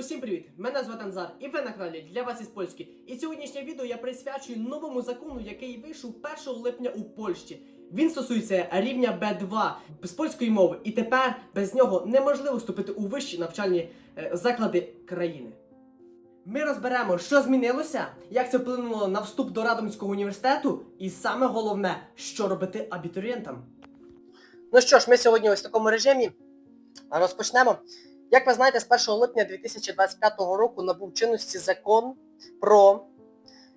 Усім привіт! Мене звати Анзар, і ви на каналі для вас із Польськи. І сьогоднішнє відео я присвячую новому закону, який вийшов 1 липня у Польщі. Він стосується рівня Б2 з польської мови, і тепер без нього неможливо вступити у вищі навчальні е, заклади країни. Ми розберемо, що змінилося, як це вплинуло на вступ до Радомського університету, і саме головне, що робити абітурієнтам. Ну що ж, ми сьогодні ось в такому режимі розпочнемо. Як ви знаєте, з 1 липня 2025 року набув чинності закон про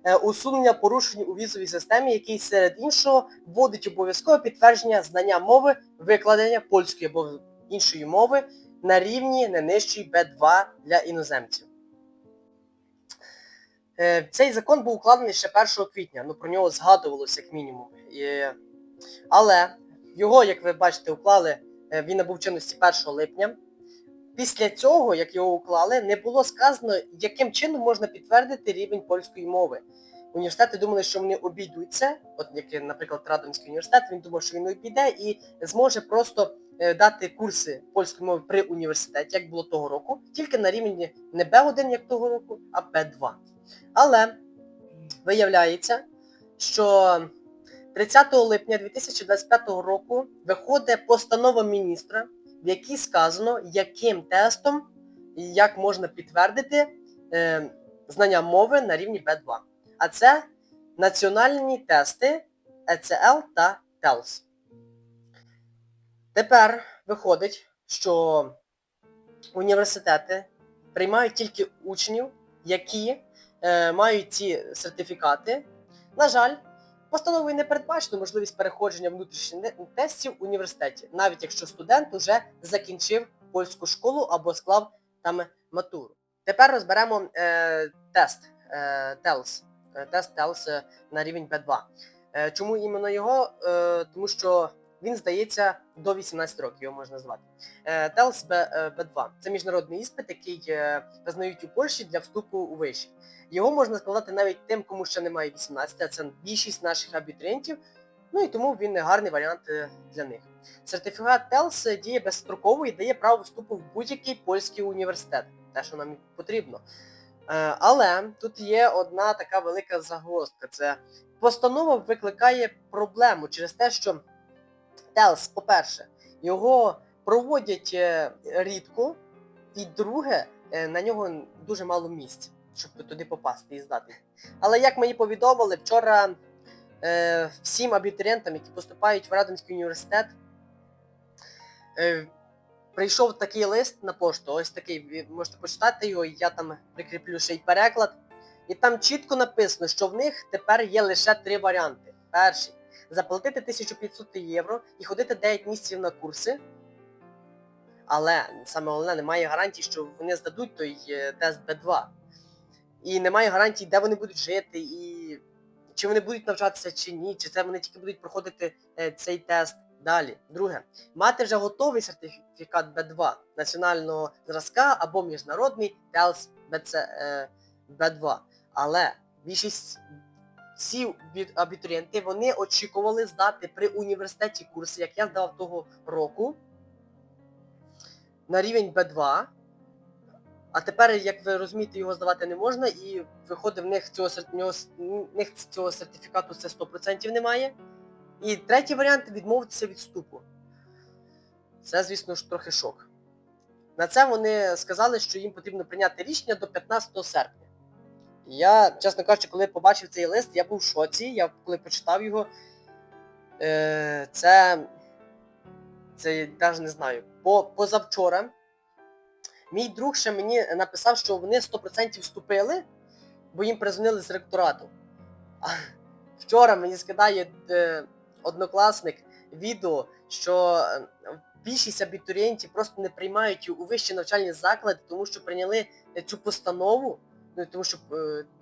е, усунення порушень у візовій системі, який серед іншого вводить обов'язкове підтвердження знання мови, викладення польської або іншої мови на рівні не нижчої Б2 для іноземців. Е, Цей закон був укладений ще 1 квітня, ну про нього згадувалося як мінімум. Але його, як ви бачите, уклали, е, він набув чинності 1 липня. Після цього, як його уклали, не було сказано, яким чином можна підтвердити рівень польської мови. Університети думали, що вони обійдуть це, от як, наприклад, Радомський університет, він думав, що він обійде і зможе просто е, дати курси польської мови при університеті, як було того року, тільки на рівні не Б1, як того року, а Б2. Але виявляється, що 30 липня 2025 року виходить постанова міністра, в якій сказано, яким тестом і як можна підтвердити е, знання мови на рівні B2. А це національні тести ECL та TELS. Тепер виходить, що університети приймають тільки учнів, які е, мають ці сертифікати. На жаль, Постановою не передбачено можливість переходження внутрішніх тестів в університеті, навіть якщо студент уже закінчив польську школу або склав там матуру. Тепер розберемо е, тест е, TELS, е, тест TELS е, на рівень B2. Е, чому іменно його? Е, тому що він здається до 18 років, його можна назвати. Е, TELS B, е, B2 це міжнародний іспит, який визнають у Польщі для вступу у виші. Його можна складати навіть тим, кому ще немає 18, а це більшість наших абітурієнтів, ну і тому він гарний варіант е, для них. Сертифікат TELS діє безстроково і дає право вступу в будь-який польський університет, те, що нам потрібно. Е, Але тут є одна така велика загвоздка. Це постанова викликає проблему через те, що TELS, по-перше, його проводять е, рідко, і друге, на нього дуже мало місць щоб туди попасти і здати. Але як мені повідомили, вчора е, всім абітурієнтам, які поступають в Радомський університет, е, прийшов такий лист на пошту, ось такий, ви можете почитати його, я там прикріплю ще й переклад. І там чітко написано, що в них тепер є лише три варіанти. Перший заплатити 1500 євро і ходити 9 місяців на курси. Але саме головне, немає гарантії, що вони здадуть той е, тест Б2 і немає гарантій, де вони будуть жити, і чи вони будуть навчатися чи ні, чи це вони тільки будуть проходити е, цей тест. Далі. Друге, мати вже готовий сертифікат B2 національного зразка або міжнародний TELS BC, е, B2. Але більшість всі абітурієнти вони очікували здати при університеті курси, як я здавав того року, на рівень B2. А тепер, як ви розумієте, його здавати не можна, і виходить, в них цього, в них цього сертифікату це 100% немає. І третій варіант відмовитися від вступу. Це, звісно ж, трохи шок. На це вони сказали, що їм потрібно прийняти рішення до 15 серпня. Я, чесно кажучи, коли побачив цей лист, я був в шоці, я коли почитав його, е, це. Це я навіть не знаю. По, позавчора Мій друг ще мені написав, що вони 100% вступили, бо їм призвонили з ректорату. А вчора мені скидає е, однокласник відео, що е, більшість абітурієнтів просто не приймають у вищі навчальні заклади, тому що прийняли е, цю постанову, ну тому що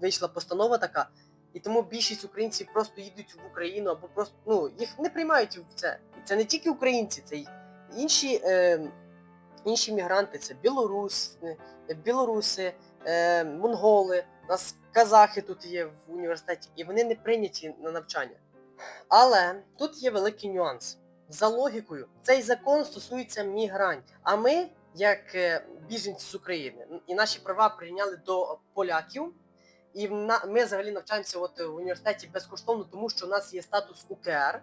вийшла постанова така, і тому більшість українців просто їдуть в Україну або просто ну, їх не приймають в це. І це не тільки українці, це й інші. Е, інші мігранти це білорус, е, білоруси, е, монголи, у нас казахи тут є в університеті, і вони не прийняті на навчання. Але тут є великий нюанс. За логікою, цей закон стосується мігрантів. А ми як е, біженці з України. І наші права прийняли до поляків. І ми взагалі навчаємося от в університеті безкоштовно, тому що у нас є статус УКР.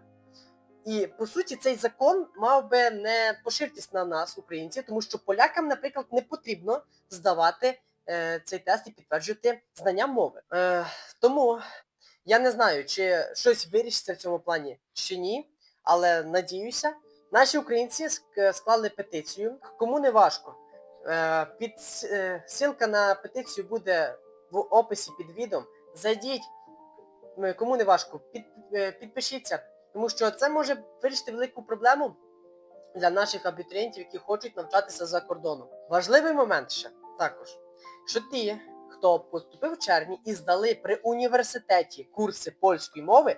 І по суті цей закон мав би не поширитись на нас, українців, тому що полякам, наприклад, не потрібно здавати е, цей тест і підтверджувати знання мови. Е, тому я не знаю, чи щось вирішиться в цьому плані чи ні, але надіюся. Наші українці склали петицію. Кому не важко. Е, під, е, ссылка на петицію буде в описі під відео. Зайдіть, кому не важко, під, е, підпишіться, тому що це може вирішити велику проблему для наших абітурієнтів, які хочуть навчатися за кордоном. Важливий момент ще також, що ті, хто поступив в червні і здали при університеті курси польської мови,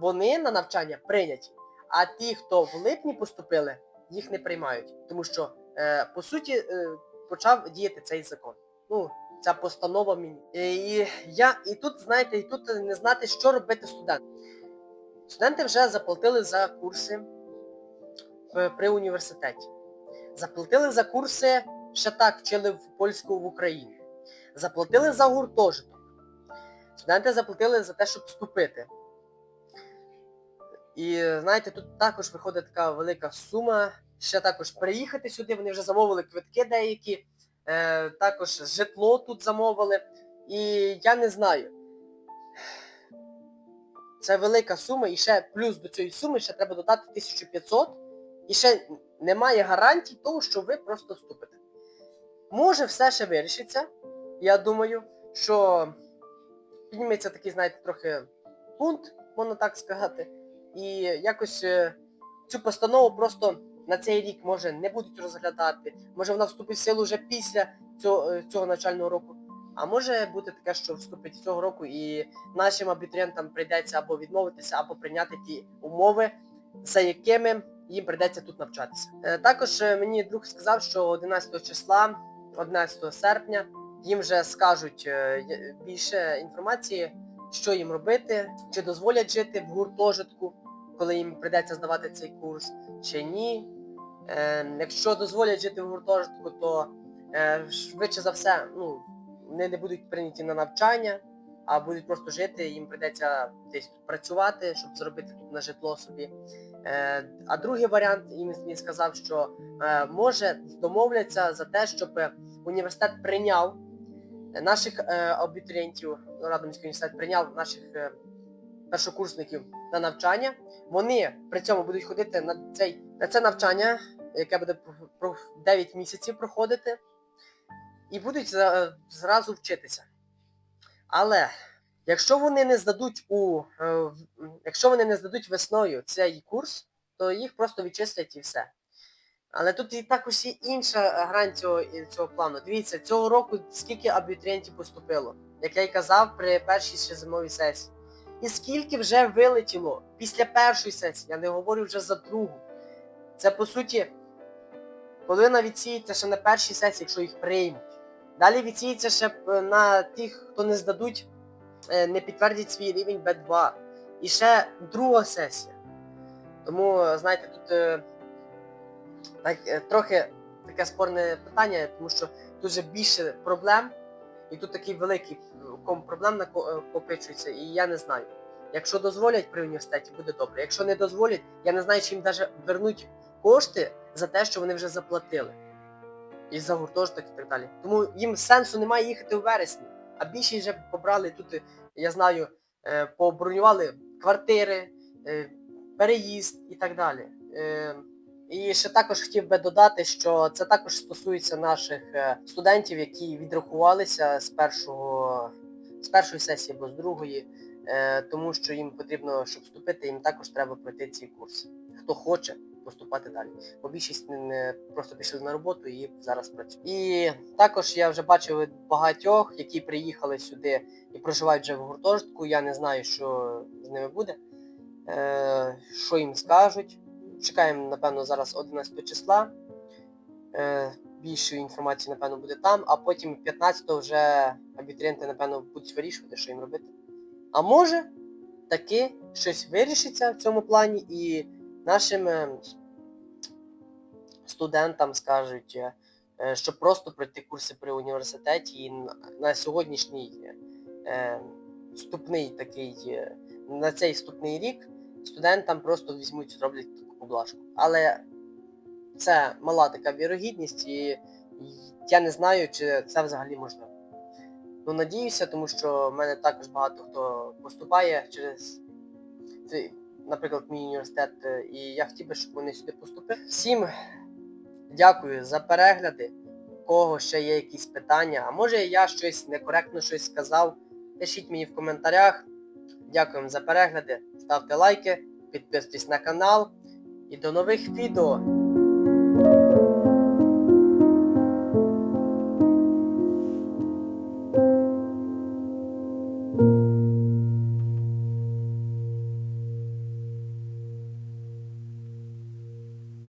вони на навчання прийняті. А ті, хто в липні поступили, їх не приймають. Тому що, е, по суті, е, почав діяти цей закон. Ну, ця постанова мені. І я, і тут, знаєте, і тут не знати, що робити студентам. Студенти вже заплатили за курси при університеті. Заплатили за курси, ще так вчили в польську в Україні. Заплатили за гуртожиток. Студенти заплатили за те, щоб вступити. І знаєте, тут також виходить така велика сума. Ще також приїхати сюди, вони вже замовили квитки деякі, е, також житло тут замовили. І я не знаю. Це велика сума, і ще плюс до цієї суми ще треба додати 1500. І ще немає гарантій того, що ви просто вступите. Може все ще вирішиться. Я думаю, що підніметься такий, знаєте, трохи пункт, можна так сказати. І якось е, цю постанову просто на цей рік може не будуть розглядати. Може вона вступить в силу вже після цього, е, цього навчального року. А може бути таке, що вступить цього року і нашим абітурієнтам прийдеться або відмовитися, або прийняти ті умови, за якими їм прийдеться тут навчатися. Е, Також е, мені друг сказав, що 11 числа, 11 серпня, їм вже скажуть е, більше інформації, що їм робити, чи дозволять жити в гуртожитку, коли їм прийдеться здавати цей курс, чи ні. Якщо дозволять жити в гуртожитку, то швидше за все, ну, вони не будуть прийняті на навчання, а будуть просто жити, їм прийдеться десь працювати, щоб заробити тут на житло собі. Е, а другий варіант, він сказав, що е, може домовляться за те, щоб університет прийняв наших е, абітурієнтів, Радомський університет прийняв наших е, першокурсників на навчання. Вони при цьому будуть ходити на, цей, на це навчання, яке буде про- про 9 місяців проходити, і будуть зразу вчитися. Але якщо вони не здадуть у е, якщо вони не здадуть весною цей курс, то їх просто відчислять і все. Але тут і також є інша грань цього, цього плану. Дивіться, цього року скільки абітурієнтів поступило, як я й казав при першій ще зимовій сесії. І скільки вже вилетіло після першої сесії, я не говорю вже за другу. Це по суті половина відсіється ще на першій сесії, якщо їх приймуть. Далі відсіється ще е, на тих, хто не здадуть, е, не підтвердять свій рівень Б2. І ще друга сесія. Тому, знаєте, тут е, так, трохи таке спорне питання, тому що тут вже більше проблем, і тут такий великий проблем накопичується, і я не знаю. Якщо дозволять при університеті, буде добре. Якщо не дозволять, я не знаю, чи їм навіть вернуть кошти за те, що вони вже заплатили. І за гуртожиток і так далі. Тому їм сенсу немає їхати у вересні. А більшість вже побрали тут, я знаю, е, побронювали квартири, е, переїзд і так далі. Е, І ще також хотів би додати, що це також стосується наших студентів, які відрахувалися з першого з першої сесії або з другої, тому що їм потрібно, щоб вступити, їм також треба пройти ці курси. Хто хоче поступати далі. Бо більшість не, просто пішли на роботу і зараз працюють. І також я вже бачив багатьох, які приїхали сюди і проживають вже в гуртожитку. Я не знаю, що з ними буде, е, що їм скажуть. Чекаємо, напевно, зараз 11 числа. Е, більше інформації, напевно, буде там, а потім 15-го вже абітурієнти, напевно, будуть вирішувати, що їм робити. А може, таки щось вирішиться в цьому плані, і нашим е, студентам скажуть, е, е, щоб просто пройти курси при університеті. І на- сьогоднішній вступний такий, на цей вступний рік студентам просто візьмуть, зроблять таку поблажку. Але це мала така вірогідність, і я не знаю, чи це взагалі можливо. Ну, надіюся, тому що в мене також багато хто поступає через наприклад, мій університет, е, і я хотів би, щоб вони сюди поступили. Всім дякую за перегляди. У кого ще є якісь питання, а може я щось некоректно щось сказав, пишіть мені в коментарях. Дякуємо за перегляди, ставте лайки, підписуйтесь на канал і до нових відео.